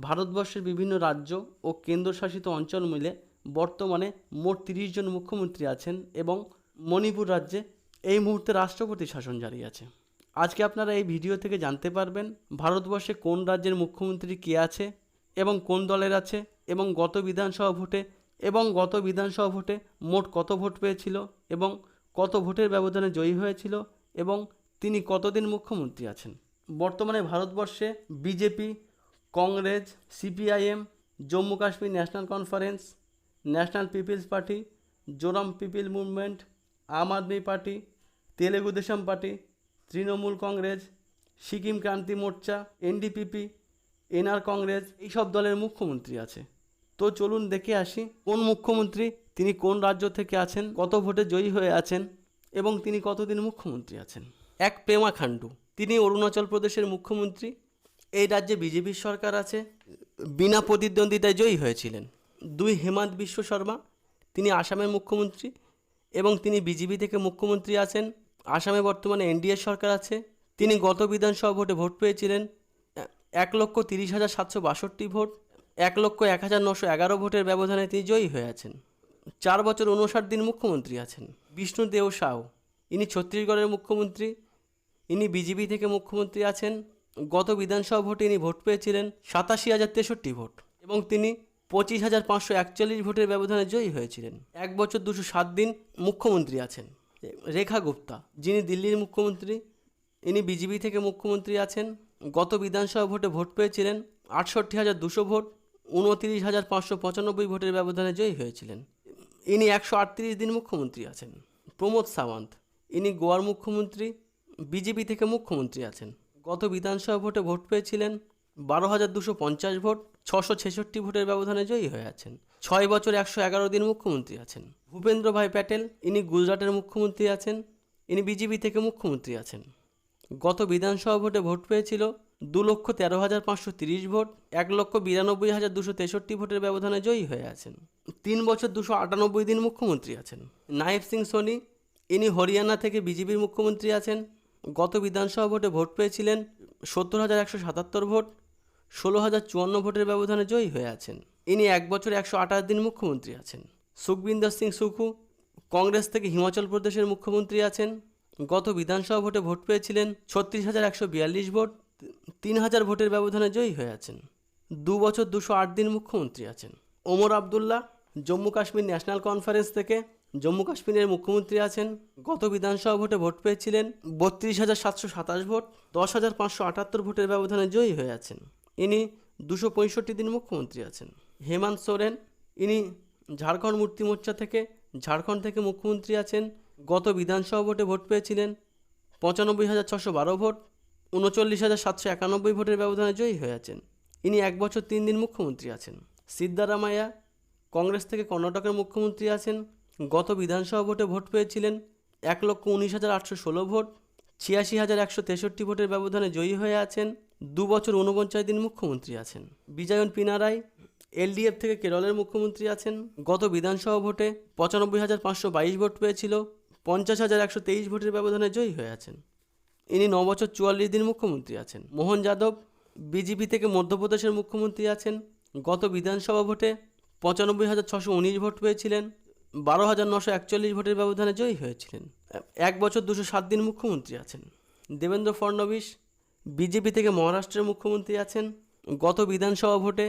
ভারতবর্ষের বিভিন্ন রাজ্য ও কেন্দ্রশাসিত অঞ্চল মিলে বর্তমানে মোট তিরিশ জন মুখ্যমন্ত্রী আছেন এবং মণিপুর রাজ্যে এই মুহূর্তে রাষ্ট্রপতি শাসন জারি আছে। আজকে আপনারা এই ভিডিও থেকে জানতে পারবেন ভারতবর্ষে কোন রাজ্যের মুখ্যমন্ত্রী কে আছে এবং কোন দলের আছে এবং গত বিধানসভা ভোটে এবং গত বিধানসভা ভোটে মোট কত ভোট পেয়েছিল এবং কত ভোটের ব্যবধানে জয়ী হয়েছিল এবং তিনি কতদিন মুখ্যমন্ত্রী আছেন। বর্তমানে ভারতবর্ষে BJP Congress, CPIM, Jammu Kashmir national conference, national people's party, Zoram people movement, Aam Aadmi party, Telugu Desam party, Trinamool Congress, Sikkim Kranti Morcha, NDPP, NR Congress এইসব দলের মুখ্যমন্ত্রী আছে। তো চলুন দেখে আসি কোন মুখ্যমন্ত্রী, তিনি কোন রাজ্য থেকে আছেন, কত ভোটে জয়ী হয়ে আছেন এবং তিনি কতদিন মুখ্যমন্ত্রী আছেন। এক পেমা খান্ডু তিনি অরুণাচল প্রদেশের মুখ্যমন্ত্রী এই রাজ্যে বিজেপির সরকার আছে? বিনা প্রতিদ্বন্দ্বিতায় জয়ী হয়েছিলেন। দুই হেমন্ত বিশ্ব শর্মা, তিনি আসামের মুখ্যমন্ত্রী এবং তিনি বিজেপি থেকে মুখ্যমন্ত্রী আছেন। আসামে বর্তমানে এনডিএ সরকার আছে। তিনি গত বিধানসভা ভোটে ভোট পেয়েছিলেন। এক লক্ষ তিরিশ হাজার সাতশো বাষট্টি ভোট, এক লক্ষ এক হাজার নশো এগারো ভোটের ব্যবধানে তিনি জয়ী হয়ে আছেন। চার বছর উনষাট দিন মুখ্যমন্ত্রী আছেন। বিষ্ণুদেও সাউ, ইনি ছত্তিশগড়ের মুখ্যমন্ত্রী, ইনি বিজেপি থেকে মুখ্যমন্ত্রী আছেন। গত বিধানসভা ভোটে ইনি ভোট পেয়েছিলেন সাতাশি হাজার তেষট্টি ভোট এবং তিনি পঁচিশ হাজার পাঁচশো একচল্লিশ ভোটের ব্যবধানে জয়ী হয়েছিলেন। এক বছর দুশো সাত দিন মুখ্যমন্ত্রী আছেন। রেখা গুপ্তা, যিনি দিল্লির মুখ্যমন্ত্রী, ইনি বিজেপি থেকে মুখ্যমন্ত্রী আছেন। গত বিধানসভা ভোটে ভোট পেয়েছিলেন আটষট্টি হাজার দুশো ভোট, উনতিরিশ হাজার পাঁচশো পঁচানব্বই ভোটের ব্যবধানে জয়ী হয়েছিলেন। ইনি একশো আটত্রিশ দিন মুখ্যমন্ত্রী আছেন। প্রমোদ সাওয়ান্ত ইনি গোয়ার মুখ্যমন্ত্রী, বিজেপি থেকে মুখ্যমন্ত্রী আছেন। গত বিধানসভা ভোটে ভোট পেয়েছিলেন বারো হাজার দুশো পঞ্চাশ ভোট, ছশো ছেষট্টি ভোটের ব্যবধানে জয়ী হয়ে আছেন। ছয় বছর একশো এগারো দিন মুখ্যমন্ত্রী আছেন। ভূপেন্দ্র ভাই প্যাটেল, ইনি গুজরাটের মুখ্যমন্ত্রী আছেন, ইনি বিজেপি থেকে মুখ্যমন্ত্রী আছেন। গত বিধানসভা ভোটে ভোট পেয়েছিল দু লক্ষ তেরো হাজার পাঁচশো তিরিশ ভোট, এক লক্ষ বিরানব্বই হাজার দুশো তেষট্টি ভোটের ব্যবধানে জয়ী হয়ে আছেন। তিন বছর দুশো আটানব্বই দিন মুখ্যমন্ত্রী আছেন। নায়েব সিং সোনি, ইনি হরিয়ানা থেকে বিজেপির মুখ্যমন্ত্রী আছেন গত বিধানসভা ভোটে ভোট পেয়েছিলেন সত্তর হাজার একশো সাতাত্তর ভোট, ষোলো হাজার চুয়ান্ন ভোটের ব্যবধানে জয়ী হয়ে আছেন। ইনি এক বছর একশো আঠাশ দিন মুখ্যমন্ত্রী আছেন। সুখবিন্দর সিং সুখু কংগ্রেস থেকে হিমাচল প্রদেশের মুখ্যমন্ত্রী আছেন। গত বিধানসভা ভোটে ভোট পেয়েছিলেন ছত্রিশ হাজার একশো বিয়াল্লিশ ভোট, তিন হাজার ভোটের ব্যবধানে জয়ী হয়ে আছেন। দু বছর দুশো আট দিন মুখ্যমন্ত্রী আছেন। ওমর আবদুল্লাহ, জম্মু কাশ্মীর ন্যাশনাল কনফারেন্স থেকে জম্মু কাশ্মীরের মুখ্যমন্ত্রী আছেন। গত বিধানসভা ভোটে ভোট পেয়েছিলেন বত্রিশ হাজার সাতশো সাতাশ ভোট, দশ হাজার পাঁচশো আটাত্তর ভোটের ব্যবধানে জয়ী হয়ে আছেন। ইনি দুশো পঁয়ষট্টি দিন মুখ্যমন্ত্রী আছেন। হেমন্ত সোরেন, ইনি ঝাড়খণ্ড মূর্তি মোর্চা থেকে, ঝাড়খণ্ড থেকে মুখ্যমন্ত্রী আছেন। গত বিধানসভা ভোটে ভোট পেয়েছিলেন পঁচানব্বই হাজার ছশো বারো ভোট, উনচল্লিশ হাজার সাতশো একানব্বই ভোটের ব্যবধানে জয়ী হয়ে আছেন। ইনি এক বছর তিন দিন মুখ্যমন্ত্রী আছেন। সিদ্ধারামাইয়া, কংগ্রেস থেকে কর্ণাটকের মুখ্যমন্ত্রী আছেন। গত বিধানসভা ভোটে ভোট পেয়েছিলেন এক লক্ষ উনিশ হাজার আটশো ষোলো ভোট, ছিয়াশি হাজার একশো তেষট্টি ভোটের ব্যবধানে জয়ী হয়ে আছেন, দু বছর ঊনপঞ্চাশ দিন মুখ্যমন্ত্রী আছেন। বিজয়ন পিনারাই, এলডিএফ থেকে কেরলের মুখ্যমন্ত্রী আছেন। গত বিধানসভা ভোটে পঁচানব্বই হাজার পাঁচশো বাইশ ভোট পেয়েছিল, পঞ্চাশ হাজার একশো তেইশ ভোটের ব্যবধানে জয়ী হয়ে আছেন। ইনি ন বছর চুয়াল্লিশ দিন মুখ্যমন্ত্রী আছেন। মোহন যাদব, বিজেপি থেকে মধ্যপ্রদেশের মুখ্যমন্ত্রী আছেন। গত বিধানসভা ভোটে পঁচানব্বই হাজার ছশো উনিশ ভোট পেয়েছিলেন বারো হাজার নশো একচল্লিশ ভোটের ব্যবধানে জয়ী হয়েছিলেন। এক বছর দুশো সাত দিন মুখ্যমন্ত্রী আছেন। দেবেন্দ্র ফডনবিস বিজেপি থেকে মহারাষ্ট্রের মুখ্যমন্ত্রী আছেন। গত বিধানসভা ভোটে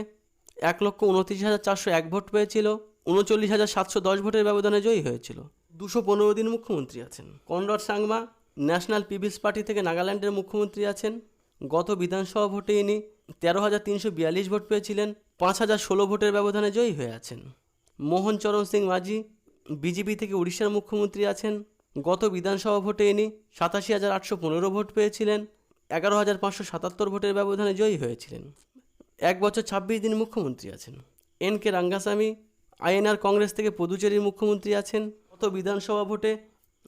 এক লক্ষ উনত্রিশ হাজার চারশো এক ভোট পেয়েছিল, উনচল্লিশ হাজার সাতশো দশ ভোটের ব্যবধানে জয়ী হয়েছিল। দুশো পনেরো দিন মুখ্যমন্ত্রী আছেন। Conrad Sangma national people's party থেকে নাগাল্যান্ডের মুখ্যমন্ত্রী আছেন। গত বিধানসভা ভোটে ইনি তেরো হাজার তিনশো বিয়াল্লিশ ভোট পেয়েছিলেন, পাঁচ হাজার ষোলো ভোটের ব্যবধানে জয়ী হয়ে আছেন। মোহন চরণ সিং মাঝি বিজেপি থেকে উড়িষ্যার মুখ্যমন্ত্রী আছেন। গত বিধানসভা ভোটে ইনি সাতাশি হাজার আটশো পনেরো ভোট পেয়েছিলেন। এগারো হাজার পাঁচশো সাতাত্তর ভোটের ব্যবধানে জয়ী হয়েছিলেন। এক বছর ছাব্বিশ দিন মুখ্যমন্ত্রী আছেন। N K Rangaswamy AINR Congress থেকে পুদুচেরির মুখ্যমন্ত্রী আছেন। গত বিধানসভা ভোটে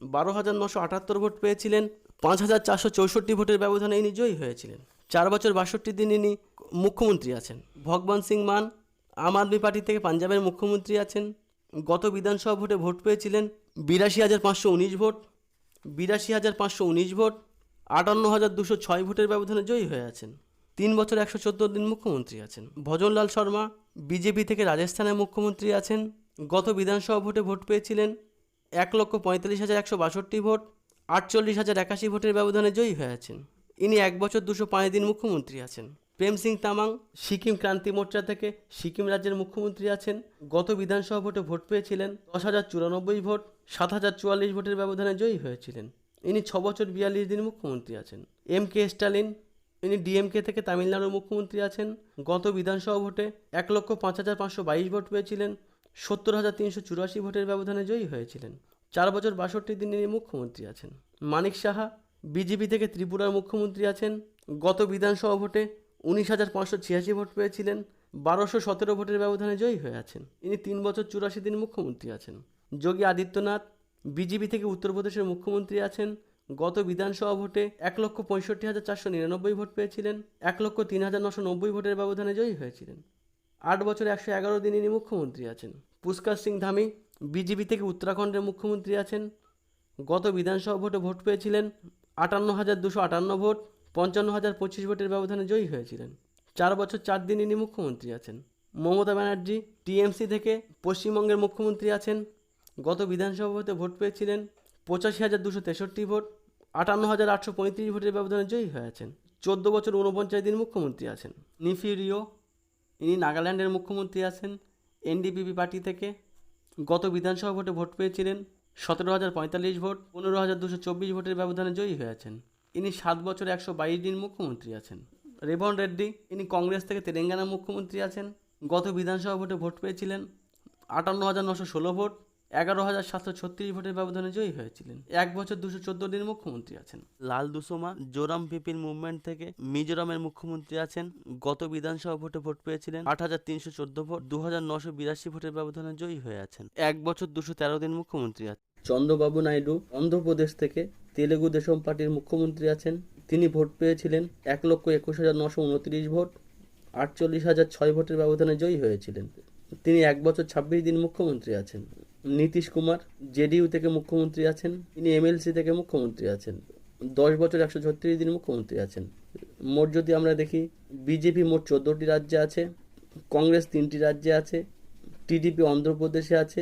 বারো হাজার নশো আটাত্তর ভোট পেয়েছিলেন। পাঁচ হাজার চারশো চৌষট্টি ভোটের ব্যবধানে ইনি জয়ী হয়েছিলেন। চার বছর বাষট্টি দিন ইনি মুখ্যমন্ত্রী আছেন। ভগবান সিং মান, আম আদমি পার্টি থেকে পাঞ্জাবের মুখ্যমন্ত্রী আছেন। গত বিধানসভা ভোটে ভোট পেয়েছিলেন বিরাশি হাজার পাঁচশো উনিশ ভোট, বিরাশি হাজার পাঁচশো উনিশ ভোট, আটান্ন হাজার দুশো ছয় ভোটের ব্যবধানে জয়ী হয়ে আছেন। তিন বছর একশো চোদ্দ দিন মুখ্যমন্ত্রী আছেন। ভজনলাল শর্মা বিজেপি থেকে রাজস্থানের মুখ্যমন্ত্রী আছেন। গত বিধানসভা ভোটে ভোট পেয়েছিলেন এক লক্ষ পঁয়তাল্লিশ হাজার একশো বাষট্টি ভোট, আটচল্লিশ হাজার একাশি ভোটের ব্যবধানে জয়ী হয়ে আছেন। ইনি এক বছর দুশো পাঁচ দিন মুখ্যমন্ত্রী আছেন। প্রেম সিং তামাং সিকিম ক্রান্তি মোর্চা থেকে সিকিম রাজ্যের মুখ্যমন্ত্রী আছেন। গত বিধানসভা ভোটে ভোট পেয়েছিলেন দশ হাজার চুরানব্বই ভোট, সাত হাজার চুয়াল্লিশ ভোটের ব্যবধানে জয়ী হয়েছিলেন। ইনি ছ বছর বিয়াল্লিশ দিন মুখ্যমন্ত্রী আছেন। এম কে স্টালিন, ইনি ডিএমকে থেকে তামিলনাড়ুর মুখ্যমন্ত্রী আছেন। গত বিধানসভা ভোটে এক লক্ষ পাঁচ হাজার পাঁচশো বাইশ ভোট পেয়েছিলেন, সত্তর হাজার তিনশো চুরাশি ভোটের ব্যবধানে জয়ী হয়েছিলেন। চার বছর বাষট্টি দিন ইনি মুখ্যমন্ত্রী আছেন। মানিক সাহা, বিজেপি থেকে ত্রিপুরার মুখ্যমন্ত্রী আছেন। গত বিধানসভা ভোটে উনিশ হাজার পাঁচশো ছিয়াশি ভোট পেয়েছিলেন, বারোশো সতেরো ভোটের ব্যবধানে জয়ী হয়ে আছেন। ইনি তিন বছর চুরাশি দিন মুখ্যমন্ত্রী আছেন। যোগী আদিত্যনাথ, বিজেপি থেকে উত্তরপ্রদেশের মুখ্যমন্ত্রী আছেন। গত বিধানসভা ভোটে এক লক্ষ পঁয়ষট্টি হাজার চারশো নিরানব্বই ভোট পেয়েছিলেন, এক লক্ষ তিন হাজার নশো নব্বই ভোটের ব্যবধানে জয়ী হয়েছিলেন। আট বছর একশো এগারো দিন ইনি মুখ্যমন্ত্রী আছেন। পুষ্কর সিং ধামি, বিজেপি থেকে উত্তরাখণ্ডের মুখ্যমন্ত্রী আছেন। গত বিধানসভা ভোটে ভোট পেয়েছিলেন আটান্ন হাজার দুশো আটান্ন ভোট পঞ্চান্ন হাজার পঁচিশ ভোটের ব্যবধানে জয়ী হয়েছিলেন। চার বছর চার দিন ইনি মুখ্যমন্ত্রী আছেন। মমতা ব্যানার্জি টিএমসি থেকে পশ্চিমবঙ্গের মুখ্যমন্ত্রী আছেন। গত বিধানসভা ভোটে ভোট পেয়েছিলেন পঁচাশি হাজার দুশো তেষট্টি ভোট আটান্ন হাজার আটশো পঁয়ত্রিশ ভোটের ব্যবধানে জয়ী হয়ে আছেন। চোদ্দ বছর ঊনপঞ্চাশ দিন মুখ্যমন্ত্রী আছেন। নিফি রিও, ইনি নাগাল্যান্ডের মুখ্যমন্ত্রী আছেন। এনডিপিপি পার্টি থেকে গত বিধানসভা ভোটে ভোট পেয়েছিলেন সতেরো হাজার পঁয়তাল্লিশ ভোট পনেরো হাজার দুশো চব্বিশ ভোটের ব্যবধানে জয়ী হয়ে আছেন। ইনি সাত বছর একশো বাইশ দিন মুখ্যমন্ত্রী আছেন। রেবন রেড্ডি ইনি কংগ্রেস থেকে তেলেঙ্গানা মুখ্যমন্ত্রী আছেন। গত বিধানসভা ভোটে ভোট পেয়েছিলেন। আটান্ন হাজার নশো ষোলো ভোট এগারো হাজার সাতশো ছত্রিশ ভোটের ব্যবধানে জয়ী হয়েছিলেন। এক বছর দুশো চোদ্দ দিন মুখ্যমন্ত্রী আছেন। লাল দুসোমা জোরাম পিপিল মুভমেন্ট থেকে মিজোরামের মুখ্যমন্ত্রী আছেন। গত বিধানসভা ভোটে ভোট পেয়েছিলেন আট হাজার তিনশো চোদ্দ ভোট দু হাজার নশো বিরাশি ভোটের ব্যবধানে জয়ী হয়ে আছেন। এক বছর দুশো তেরো দিন মুখ্যমন্ত্রী আছেন। চন্দ্রবাবু নাইডু অন্ধ্রপ্রদেশ থেকে তেলেগু দেশম পার্টির মুখ্যমন্ত্রী আছেন। তিনি ভোট পেয়েছিলেন এক লক্ষ একুশ হাজার নশো উনত্রিশ ভোট, আটচল্লিশ হাজার ছয় ভোটের ব্যবধানে জয়ী হয়েছিলেন। তিনি এক বছর ছাব্বিশ দিন মুখ্যমন্ত্রী আছেন। নীতিশ কুমার, জেডিইউ থেকে মুখ্যমন্ত্রী আছেন তিনি এমএলসি থেকে মুখ্যমন্ত্রী আছেন। দশ বছর একশো ছত্রিশ দিন মুখ্যমন্ত্রী আছেন। মোট যদি আমরা দেখি, বিজেপি মোট চোদ্দোটি রাজ্যে আছে, কংগ্রেস তিনটি রাজ্যে আছে, টিডিপি অন্ধ্রপ্রদেশে আছে,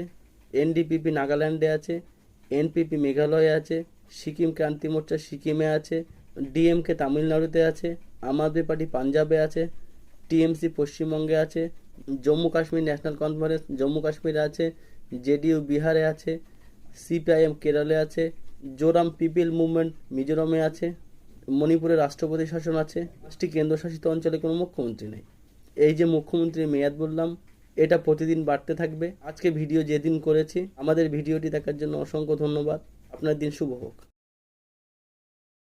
এনডিপিপি নাগাল্যান্ডে আছে, এনপিপি মেঘালয়ে আছে সিকিম ক্রান্তি মোর্চা সিকিমে আছে, ডিএমকে তামিলনাড়ুতে আছে, আম আদমি পার্টি পাঞ্জাবে আছে, টিএমসি পশ্চিমবঙ্গে আছে, জম্মু কাশ্মীর ন্যাশনাল কনফারেন্স, জম্মু কাশ্মীরে আছে, জেডিইউ বিহারে আছে, সিপিআইএম কেরলে আছে, জোরাম পিপিল মুভমেন্ট মিজোরামে আছে, মণিপুরে রাষ্ট্রপতি শাসন আছে, পাঁচটি কেন্দ্রশাসিত অঞ্চলে কোনো মুখ্যমন্ত্রী নেই। এই যে মুখ্যমন্ত্রীর মেয়াদ বললাম, এটা প্রতিদিন বাড়তে থাকবে। আজকে ভিডিও যেদিন করেছি, আমাদের ভিডিওটি দেখার জন্য অসংখ্য ধন্যবাদ। আপনার দিন শুভ হোক।